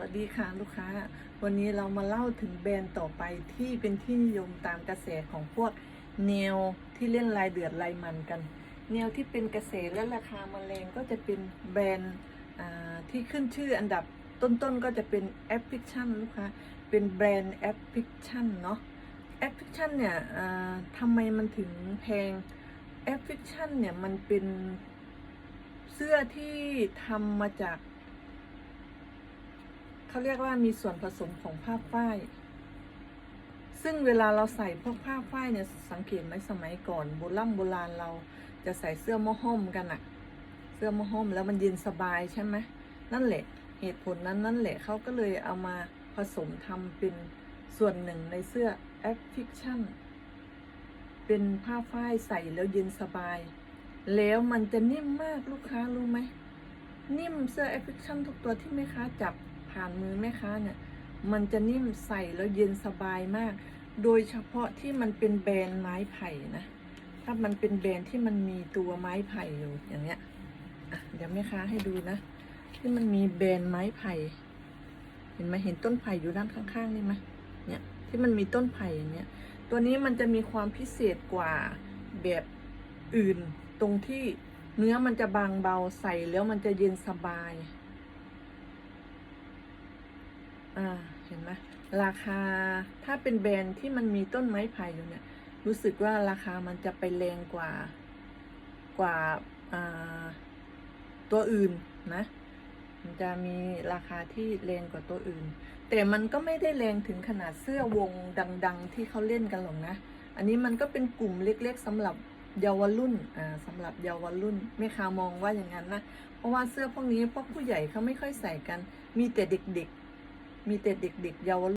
วัสดีค่ะลูกค้า วันนี้เรามาเล่าถึงแบรนด์ต่อไปที่เป็นที่นิยมตามกระแสของพวกแนวที่เล่นลายเดือดลายมันกัน แนวที่เป็นกระแสและราคามาแรงก็จะเป็นแบรนด์ที่ขึ้นชื่ออันดับต้นๆก็จะเป็นแอปพลิชั่นลูกค้า เป็นแบรนด์แอปพลิชั่นเนาะแอปพลิชั่นเนี่ยทำไมมันถึงแพงแอปพลิชั่นเนี่ยมันเป็นเสื้อที่ทำมาจาก เขาเรียกว่ามีส่วนผสมของผ้าฝ้าย ซึ่งเวลาเราใส่พวกผ้าฝ้ายเนี่ยสังเกตไหมสมัยก่อนโบราณโบราณเราจะใส่เสื้อมอห้อมกันอะเสื้อมอห้อมแล้วมันเย็นสบายใช่ไหมนั่นแหละเหตุผลนั้นนั่นแหละเขาก็เลยเอามาผสมทำเป็นส่วนหนึ่งในเสื้อแอปฟิคชั่นเป็นผ้าฝ้ายใส่แล้วเย็นสบาย แล้วมันจะนิ่มมากลูกค้ารู้ไหม นิ่มเสื้อแอฟฟิคชั่นทุกตัวที่แม่ค้าจับ ผ่านมือแม่ค้าเนี่ย มันจะนิ่มใส่แล้วเย็นสบายมาก โดยเฉพาะที่มันเป็นแบรนด์ไม้ไผ่นะ ถ้ามันเป็นแบรนด์ที่มันมีตัวไม้ไผ่อยู่อย่างเงี้ยอะเดี๋ยวแม่ค้าให้ดูนะ ที่มันมีแบรนด์ไม้ไผ่ เห็นไหมเห็นต้นไผ่อยู่ด้านข้างๆนี่ไหมเนี่ยที่มันมีต้นไผ่อย่างเงี้ย ตัวนี้มันจะมีความพิเศษกว่าแบบอื่นตรงที่เนื้อมันจะบางเบาใส่แล้วมันจะเย็นสบาย อ่าเห็นไหมราคาถ้าเป็นแบรนด์ที่มันมีต้นไม้ไผ่อยู่เนี่ย รู้สึกว่าราคามันจะไปแรงกว่ากว่าตัวอื่นนะ มันจะมีราคาที่แรงกว่าตัวอื่น แต่มันก็ไม่ได้แรงถึงขนาดเสื้อวงดัง ๆ ที่เขาเล่นกันหรอกนะ อันนี้มันก็เป็นกลุ่มเล็กๆสำหรับเยาวรุ่น อ่าสำหรับเยาวรุ่นแม่ค้ามองว่าอย่างนั้นนะ เพราะว่าเสื้อพวกนี้พวกผู้ใหญ่เขาไม่ค่อยใส่กัน มีแต่เด็กๆ มีแต่เด็กๆเยาวรุ่น